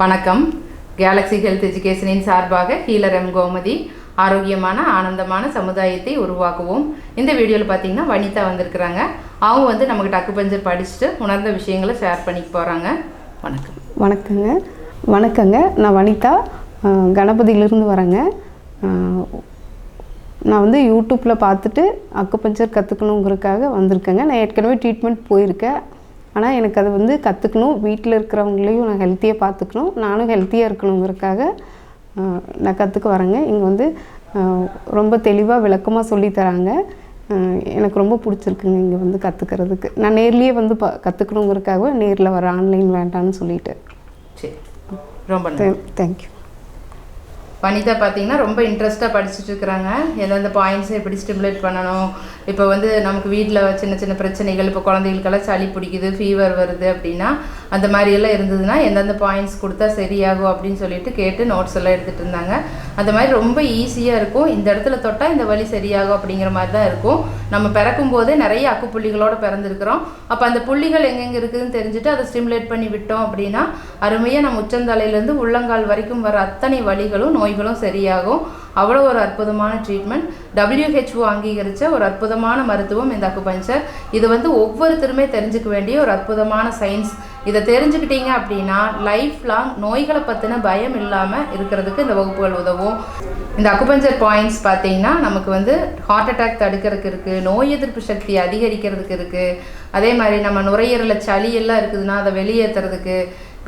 வணக்கம். Galaxy health எஜுகேஷனின் சார்பாக healer M. Gomathi ஆரோக்கியமான ஆனந்தமான சமுதாயத்தை உருவாக்குவோம். இந்த வீடியோவில் பார்த்தீங்கன்னா வனிதா வந்திருக்கிறாங்க. அவங்க வந்து நமக்கு டக்கு பஞ்சர் படிச்சுட்டு உணர்ந்த விஷயங்களை ஷேர் பண்ணிக்க போகிறாங்க வணக்கம். வணக்கங்க. வணக்கங்க. நான் வனிதா. கணபதியிலிருந்து வரேங்க. நான் வந்து யூடியூப்பில் பார்த்துட்டு அக்குபஞ்சர் கற்றுக்கணுங்கிறதுக்காக வந்திருக்கேங்க. நான் ஏற்கனவே ட்ரீட்மெண்ட் போயிருக்கேன். ஆனால் எனக்கு அது வந்து கற்றுக்கணும் வீட்டில் இருக்கிறவங்களையும் நான் ஹெல்த்தியாக பார்த்துக்கணும் நானும் ஹெல்த்தியாக இருக்கணுங்கிறதுக்காக அஹ், நான் கற்றுக்க வரேங்க. இங்கே வந்து ரொம்ப தெளிவாக விளக்கமாக சொல்லி தராங்க. அஹ், எனக்கு ரொம்ப பிடிச்சிருக்குங்க இங்கே வந்து கற்றுக்கிறதுக்கு நான் நேர்லேயே வந்து ப கற்றுக்கணுங்கிறதுக்காக நேரில் வர ஆன்லைன் வேண்டாம்னு சொல்லிட்டு. சரி. ரொம்ப தேங்க்யூ வனிதா பார்த்தீங்கன்னா ரொம்ப இன்ட்ரெஸ்ட்டாக படிச்சுட்டு இருக்கிறாங்க. எந்தெந்த பாயிண்ட்ஸை எப்படி ஸ்டிமுலேட் பண்ணணும். இப்போ வந்து நமக்கு வீட்டில் சின்ன சின்ன பிரச்சனைகள் இப்போ குழந்தைகளுக்கெல்லாம் சளி பிடிக்குது ஃபீவர் வருது அப்படின்னா அந்த மாதிரி எல்லாம் இருந்ததுன்னா எந்தெந்த பாயிண்ட்ஸ் கொடுத்தா சரியாகும் அப்படின்னு சொல்லிட்டு கேட்டு நோட்ஸ் எல்லாம் எடுத்துகிட்டு இருந்தாங்க. அந்த மாதிரி ரொம்ப ஈஸியாக இருக்கும். இந்த இடத்துல தொட்டால் இந்த வலி சரியாகும் அப்படிங்கிற மாதிரி தான் இருக்கும். நம்ம பிறக்கும் போதே நிறைய அக்குப்புள்ளிகளோடு பிறந்திருக்கிறோம். அப்போ அந்த புள்ளிகள் எங்கெங்கே இருக்குதுன்னு தெரிஞ்சுட்டு அதை ஸ்டிமுலேட் பண்ணி விட்டோம் அப்படின்னா அருமையாக நம்ம உச்சந்தலையிலேருந்து உள்ளங்கால் வரைக்கும் வர அத்தனை வழிகளும் நோய்களும் சரியாகும். அவ்வளோ ஒரு அற்புதமான ட்ரீட்மெண்ட் டபிள்யூஹெச்ஓ அங்கீகரித்த ஒரு அற்புதமான மருத்துவம் இந்த அக்குபஞ்சர் இது வந்து ஒவ்வொருத்தருமே தெரிஞ்சுக்க வேண்டிய ஒரு அற்புதமான சயின்ஸ் இதை தெரிஞ்சுக்கிட்டீங்க அப்படின்னா லைஃப் லாங் நோய்களை பற்றின பயம் இல்லாமல் இருக்கிறதுக்கு இந்த வகுப்புகள் உதவும். இந்த அக்குபஞ்சர் பாயிண்ட்ஸ் பார்த்தீங்கன்னா நமக்கு வந்து ஹார்ட் அட்டாக் தடுக்கிறதுக்கு இருக்குது நோய் எதிர்ப்பு சக்தி அதிகரிக்கிறதுக்கு இருக்குது அதே மாதிரி நம்ம நுரையீரலில் சளி எல்லாம் இருக்குதுன்னா அதை வெளியேற்றுறதுக்கு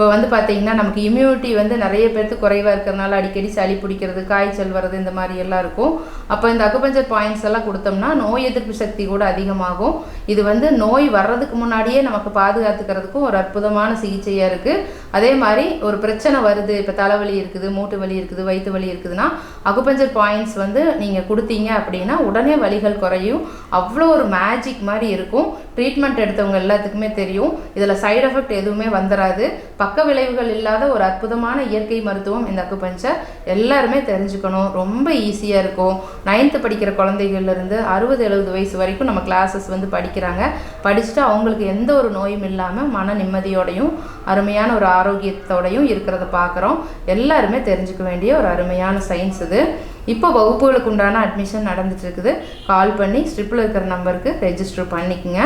இப்போ வந்து பார்த்தீங்கன்னா நமக்கு இம்யூனிட்டி வந்து நிறைய பேர்த்து குறைவாக இருக்கிறதுனால அடிக்கடி சளி பிடிக்கிறது காய்ச்சல் வர்றது இந்த மாதிரி எல்லாம் இருக்கும். அப்போ இந்த அக்குபஞ்சர் பாயிண்ட்ஸ் எல்லாம் கொடுத்தோம்னா நோய் எதிர்ப்பு சக்தி கூட அதிகமாகும். இது வந்து நோய் வர்றதுக்கு முன்னாடியே நமக்கு பாதுகாத்துக்கிறதுக்கும் ஒரு அற்புதமான சிகிச்சையாக இருக்குது அதே மாதிரி ஒரு பிரச்சனை வருது இப்போ தலைவலி இருக்குது மூட்டு வலி இருக்குது வயிற்று வலி இருக்குதுன்னா அக்குபஞ்சர் பாயிண்ட்ஸ் வந்து நீங்கள் கொடுத்தீங்க அப்படின்னா உடனே வலிகள் குறையும். அவ்வளோ ஒரு மேஜிக் மாதிரி இருக்கும். ட்ரீட்மெண்ட் எடுத்தவங்க எல்லாத்துக்குமே தெரியும். இதில் சைடு எஃபெக்ட் எதுவுமே வந்துடாது பக்க பக்க விளைவுகள் இல்லாத ஒரு அற்புதமான இயற்கை மருத்துவம் இந்த அக்குபஞ்சர். எல்லாருமே தெரிஞ்சுக்கணும். ரொம்ப ஈஸியாக இருக்கும். நைன்த்து படிக்கிற குழந்தைகள்லேருந்து அறுபது எழுபது வயசு வரைக்கும் நம்ம கிளாஸஸ் வந்து படிக்கிறாங்க. படிச்சுட்டு அவங்களுக்கு எந்த ஒரு நோயும் இல்லாமல் மன நிம்மதியோடையும் அருமையான ஒரு ஆரோக்கியத்தோடையும் இருக்கிறத பார்க்குறோம் எல்லாருமே தெரிஞ்சுக்க வேண்டிய ஒரு அருமையான சயின்ஸ் இது. இப்போ வகுப்புகளுக்கு உண்டான அட்மிஷன் நடந்துட்டு இருக்குது. கால் பண்ணி ஸ்ட்ரிப்பில் இருக்கிற நம்பருக்கு ரெஜிஸ்டர் பண்ணிக்கங்க.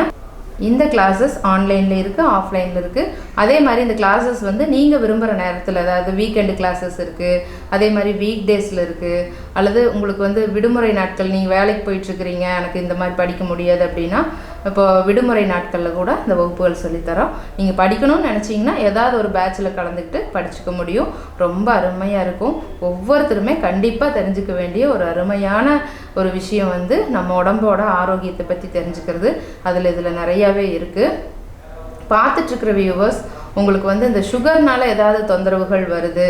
இந்த கிளாஸஸ் ஆன்லைனில் இருக்குது ஆஃப்லைனில் இருக்குது அதே மாதிரி இந்த கிளாஸஸ் வந்து நீங்கள் விரும்புகிற நேரத்தில் அதாவது வீக்கெண்டு கிளாஸஸ் இருக்குது அதே மாதிரி வீக் டேஸில் இருக்குது அல்லது உங்களுக்கு வந்து விடுமுறை நாட்கள் நீங்கள் வேலைக்கு போயிட்டுருக்கிறீங்க எனக்கு இந்த மாதிரி படிக்க முடியாது அப்படின்னா இப்போ விடுமுறை நாட்களில் கூட இந்த வகுப்புகள் சொல்லித்தரோம். நீங்கள் படிக்கணும்னு நினச்சிங்கன்னா ஏதாவது ஒரு பேட்சில் கலந்துக்கிட்டு படிச்சுக்க முடியும். ரொம்ப அருமையாக இருக்கும். ஒவ்வொருத்தருமே கண்டிப்பாக தெரிஞ்சுக்க வேண்டிய ஒரு அருமையான ஒரு விஷயம் வந்து நம்ம உடம்போட ஆரோக்கியத்தை பற்றி தெரிஞ்சுக்கிறது. அதில் இதில் நிறையாவே இருக்குது பார்த்துட்ருக்குற வியூவர்ஸ் உங்களுக்கு வந்து இந்த சுகர்னால் ஏதாவது தொந்தரவுகள் வருது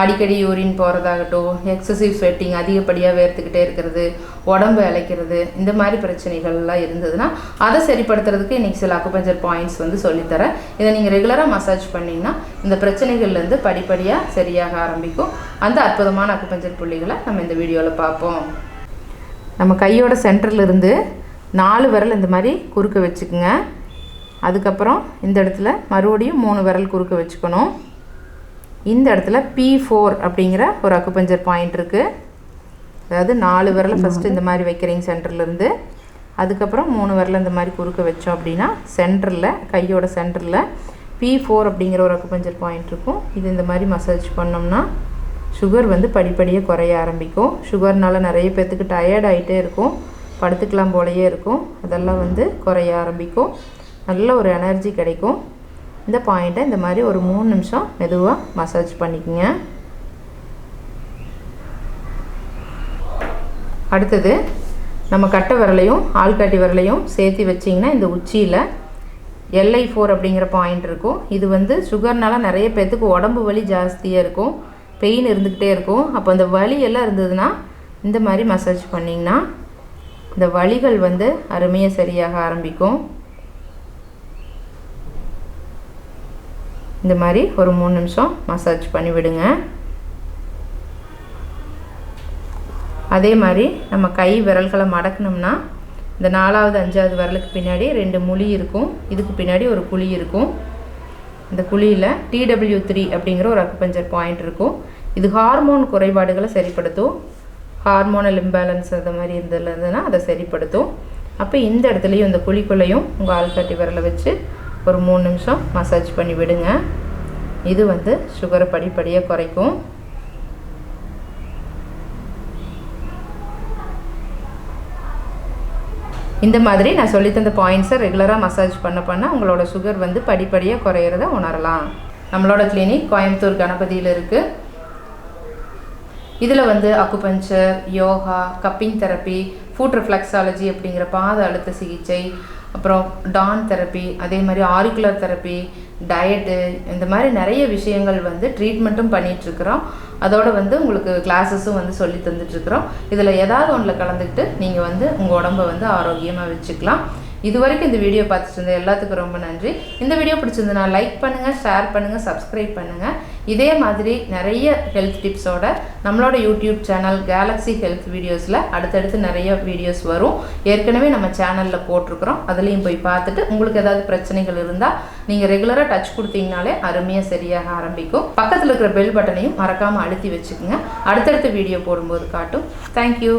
அடிக்கடி யூரின் போகிறதாகட்டும் எக்ஸசிவ் ஸ்வெட்டிங் அதிகப்படியாக வேர்த்துக்கிட்டே இருக்கிறது உடம்பு இளைக்கிறது இந்த மாதிரி பிரச்சனைகள்லாம் இருந்ததுன்னா அதை சரிப்படுத்துறதுக்கு இன்றைக்கி சில அக்குபஞ்சர் பாயிண்ட்ஸ் வந்து சொல்லித்தரேன். இதை நீங்கள் ரெகுலராக மசாஜ் பண்ணிங்கன்னா இந்த பிரச்சனைகள்லேருந்து படிப்படியாக சரியாக ஆரம்பிக்கும். அந்த அற்புதமான அக்குபஞ்சர் புள்ளிகளை நம்ம இந்த வீடியோவில் பார்ப்போம். நம்ம கையோட சென்டர்லேருந்து நாலு விரல் இந்த மாதிரி குறுக்க வச்சுக்குங்க. அதுக்கப்புறம் இந்த இடத்துல மறுபடியும் மூணு விரல் குறுக்க வச்சுக்கணும். இந்த இடத்துல பி ஃபோர் அப்படிங்கிற ஒரு அக்குபஞ்சர் பாயிண்ட் இருக்குது அதாவது நாலு விரலை ஃபஸ்ட்டு இந்த மாதிரி வைக்கிறீங்க சென்டர்லேருந்து அதுக்கப்புறம் மூணு விரலை இந்த மாதிரி குறுக்க வச்சோம் அப்படின்னா சென்டரில் கையோட சென்டரில் பி ஃபோர் அப்படிங்கிற ஒரு அக்குபஞ்சர் பாயிண்ட் இருக்கும். இது இந்த மாதிரி மசாஜ் பண்ணோம்னா சுகர் வந்து படிப்படியாக குறைய ஆரம்பிக்கும். சுகர்னால நிறைய பேர்த்துக்கு டயர்ட் ஆகிட்டே இருக்கும். படுத்துக்கலாம் போலயே இருக்கும். அதெல்லாம் வந்து குறைய ஆரம்பிக்கும். நல்ல ஒரு எனர்ஜி கிடைக்கும். இந்த பாயிண்ட்டை இந்த மாதிரி ஒரு மூணு நிமிஷம் மெதுவாக மசாஜ் பண்ணிக்கோங்க. அடுத்தது நம்ம கட்டை விரலையும் ஆள்காட்டி விரலையும் சேர்த்து வச்சிங்கன்னா இந்த உச்சியில் எல்ஐ ஃபோர் அப்படிங்கிற பாயிண்ட் இருக்கும். இது வந்து சுகர்னால நிறைய பேர்த்துக்கு உடம்பு வலி ஜாஸ்தியாக இருக்கும். பெயின் இருந்துக்கிட்டே இருக்கும். அப்போ அந்த வலி எல்லாம் இருந்ததுன்னா இந்த மாதிரி மசாஜ் பண்ணிங்கன்னா இந்த வலிகள் வந்து அருமையாக சரியாக ஆரம்பிக்கும். இந்த மாதிரி ஒரு மூணு நிமிஷம் மசாஜ் பண்ணி விடுங்க. அதே மாதிரி நம்ம கை விரல்களை மடக்கணும்னா இந்த நாலாவது அஞ்சாவது விரலுக்கு பின்னாடி ரெண்டு முழி இருக்கும். இதுக்கு பின்னாடி ஒரு குழி இருக்கும். இந்த குழியில் டிடபிள்யூ த்ரீ அப்படிங்கிற ஒரு அக்குபஞ்சர் பாயிண்ட் இருக்கும். இது ஹார்மோன் குறைபாடுகளை சரிப்படுத்தும். ஹார்மோனல் இம்பேலன்ஸ் அது மாதிரி இருந்ததுன்னா அதை சரிப்படுத்தும். அப்போ இந்த இடத்துலையும் இந்த குழிக்குள்ளேயும் உங்கள் ஆள்காட்டி விரலை வச்சு ஒரு மூணு நிமிஷம் மசாஜ் பண்ணி விடுங்க. இது வந்து சுகரை படிப்படியாக குறைக்கும். இந்த மாதிரி நான் சொல்லி தந்த பாயிண்ட்ஸை ரெகுலராக மசாஜ் பண்ண பண்ண உங்களோட சுகர் வந்து படிப்படியாக குறையிறத உணரலாம். நம்மளோட கிளினிக் கோயம்புத்தூர் கணபதியில் இருக்குது இதில் வந்து acupuncture yoga cupping therapy foot reflexology அப்படிங்கிற பாத அழுத்த சிகிச்சை அப்புறம் டான் தெரப்பி அதே மாதிரி ஆரிகுலர் தெரப்பி டயட்டு இந்த மாதிரி நிறைய விஷயங்கள் வந்து ட்ரீட்மெண்ட்டும் பண்ணிகிட்ருக்குறோம் அதோடு வந்து உங்களுக்கு கிளாஸஸும் வந்து சொல்லி தந்துட்டுருக்குறோம். இதில் ஏதாவது ஒன்றில் கலந்துக்கிட்டு நீங்கள் வந்து உங்கள் உடம்பை வந்து ஆரோக்கியமாக வச்சுக்கலாம். இது வரைக்கும் இந்த வீடியோ பார்த்துட்டு இருந்த எல்லாத்துக்கும் ரொம்ப நன்றி. இந்த வீடியோ பிடிச்சிருந்ததுனா லைக் பண்ணுங்கள் ஷேர் பண்ணுங்கள் சப்ஸ்கிரைப் பண்ணுங்கள் இதே மாதிரி நிறைய ஹெல்த் டிப்ஸோட நம்மளோட யூடியூப் சேனல் கேலக்ஸி ஹெல்த் வீடியோஸில் அடுத்தடுத்து நிறைய வீடியோஸ் வரும். ஏற்கனவே நம்ம சேனலில் போட்டிருக்கிறோம். அதுலேயும் போய் பார்த்துட்டு உங்களுக்கு ஏதாவது பிரச்சனைகள் இருந்தால் நீங்கள் ரெகுலராக டச் கொடுத்தீங்கனாலே அருமையாக சரியாக ஆரம்பிக்கும். பக்கத்தில் இருக்கிற பெல் பட்டனையும் மறக்காமல் அழுத்தி வச்சுக்கோங்க. அடுத்தடுத்த வீடியோ போடும்போது காட்டும். தேங்க்யூ